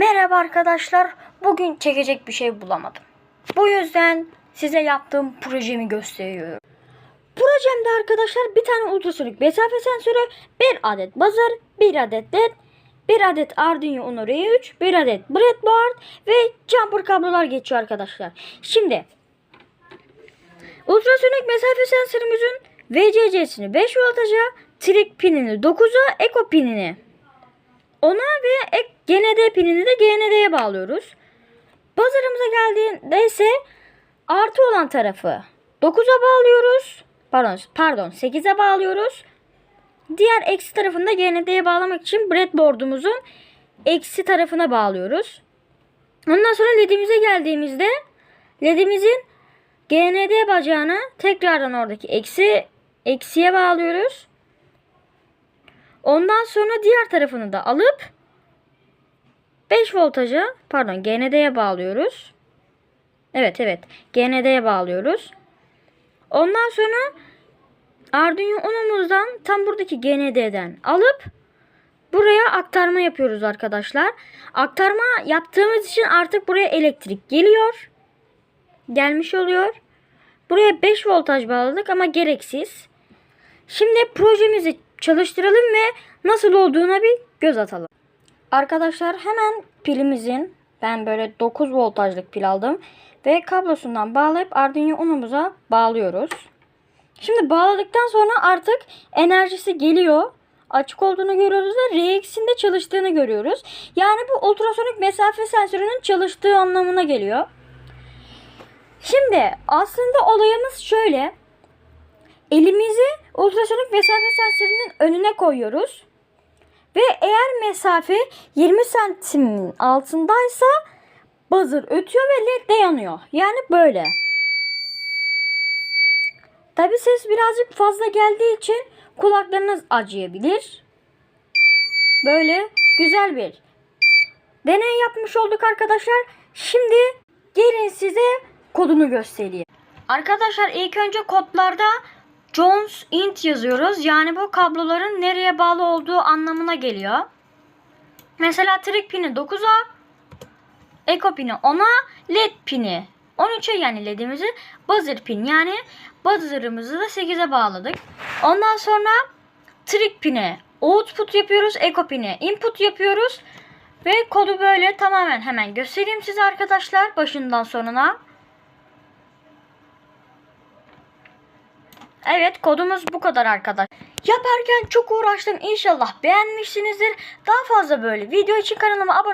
Merhaba arkadaşlar. Bugün çekecek bir şey bulamadım. Bu yüzden size yaptığım projemi gösteriyorum. Projemde arkadaşlar bir tane ultrasonik mesafe sensörü, bir adet buzzer, bir adet led, bir adet Arduino Uno R3, bir adet breadboard ve jumper kablolar geçiyor arkadaşlar. Şimdi ultrasonik mesafe sensörümüzün VCC'sini 5 voltaja, trik pinini 9'a, eko pinini ona ve ek GND pinini de GND'ye bağlıyoruz. Buzzer'ımıza geldiğinde ise artı olan tarafı 9'a bağlıyoruz. Pardon, pardon 8'e bağlıyoruz. Diğer eksi tarafını da GND'ye bağlamak için breadboard'umuzun eksi tarafına bağlıyoruz. Ondan sonra ledimize geldiğimizde ledimizin GND bacağını tekrardan oradaki eksi eksiye bağlıyoruz. Ondan sonra diğer tarafını da alıp 5 voltaja pardon GND'ye bağlıyoruz. Evet evet GND'ye bağlıyoruz. Ondan sonra Arduino Uno'muzdan tam buradaki GND'den alıp buraya aktarma yapıyoruz arkadaşlar. Aktarma yaptığımız için artık buraya elektrik geliyor. Gelmiş oluyor. Buraya 5 voltaj bağladık ama gereksiz. Şimdi projemizi çalıştıralım ve nasıl olduğuna bir göz atalım. Arkadaşlar hemen pilimizin ben böyle 9 voltajlık pil aldım ve kablosundan bağlayıp Arduino Uno'muza bağlıyoruz. Şimdi bağladıktan sonra artık enerjisi geliyor. Açık olduğunu görüyoruz ve RX'in de çalıştığını görüyoruz. Yani bu ultrasonik mesafe sensörünün çalıştığı anlamına geliyor. Şimdi aslında olayımız şöyle. Elimizi ultrasonik mesafe sensörünün önüne koyuyoruz. Ve eğer mesafe 20 santimin altındaysa buzzer ötüyor ve led yanıyor. Yani böyle. Tabi ses birazcık fazla geldiği için kulaklarınız acıyabilir. Böyle güzel bir deney yapmış olduk arkadaşlar. Şimdi gelin size kodunu göstereyim. Arkadaşlar ilk önce kodlarda Jones int yazıyoruz. Yani bu kabloların nereye bağlı olduğu anlamına geliyor. Mesela trig pini 9'a, eko pini 10'a, led pini 13'e yani ledimizi buzzer pin yani buzzer'ımızı da 8'e bağladık. Ondan sonra trig pini output yapıyoruz, eko pini input yapıyoruz. Ve kodu böyle tamamen hemen göstereyim size arkadaşlar başından sonuna. Evet kodumuz bu kadar arkadaş. Yaparken çok uğraştım. İnşallah beğenmişsinizdir. Daha fazla böyle video için kanalıma abone